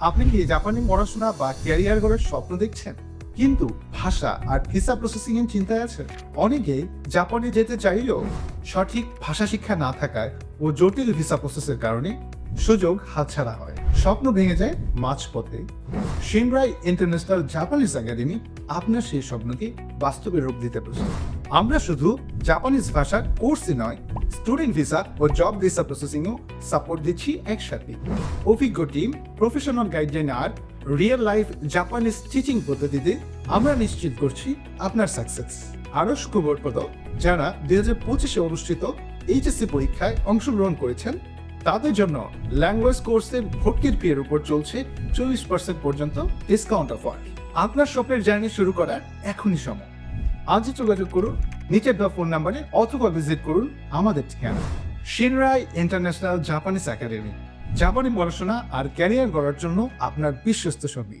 আপনি কি জাপানি পড়াশোনা বা ক্যারিয়ার গড়ার স্বপ্ন দেখছেন? কিন্তু ভাষা আর ভিসা প্রসেসিং এর চিন্তায় আছেন? অনেকেই জাপানে যেতে চাইলেও সঠিক ভাষা শিক্ষা না থাকায় ও জটিল ভিসা প্রসেসের কারণে সুযোগ হাতছাড়া হয়। স্বপ্ন ভেঙে যায় মাঝপথে। সিনরাই ইন্টারন্যাশনাল জাপানিজ একাডেমি আপনার সেই স্বপ্নকে বাস্তবে রূপ দিতে প্রস্তুত। আমরা শুধু জাপানিজ ভাষার কোর্সই নয় স্টুডেন্ট ভিসা ও জব ভিসা প্রসেসিংও সাপোর্ট দিচ্ছি একসাথে। অভিজ্ঞ টিম প্রফেশনাল গাইডলাইন আর রিয়েল লাইফ জাপানিজ টিচিং পদ্ধতিতে আমরা নিশ্চিত করছি আপনার সাকসেস আরও সুখবরপ্রদ, যারা দুই হাজার পঁচিশে অনুষ্ঠিত এইচএসসি পরীক্ষায় অংশগ্রহণ করেছেন, তাদের জন্য ল্যাঙ্গুয়েজ কোর্সের ভর্তির ফিয়ের উপর চলছে চল্লিশ পার্সেন্ট পর্যন্ত ডিসকাউন্ট অফার আপনার স্বপ্নের জার্নি শুরু করার এখনই সময়। আজই যোগাযোগ করুন, নিচের দেওয়া ফোন নাম্বারে অথবা ভিজিট করুন আমাদের ঠিকানা। শিনরাই ইন্টারন্যাশনাল জাপানিজ একাডেমি জাপানি পড়াশোনা আর ক্যারিয়ার গড়ার জন্য আপনার বিশ্বস্ত সঙ্গী।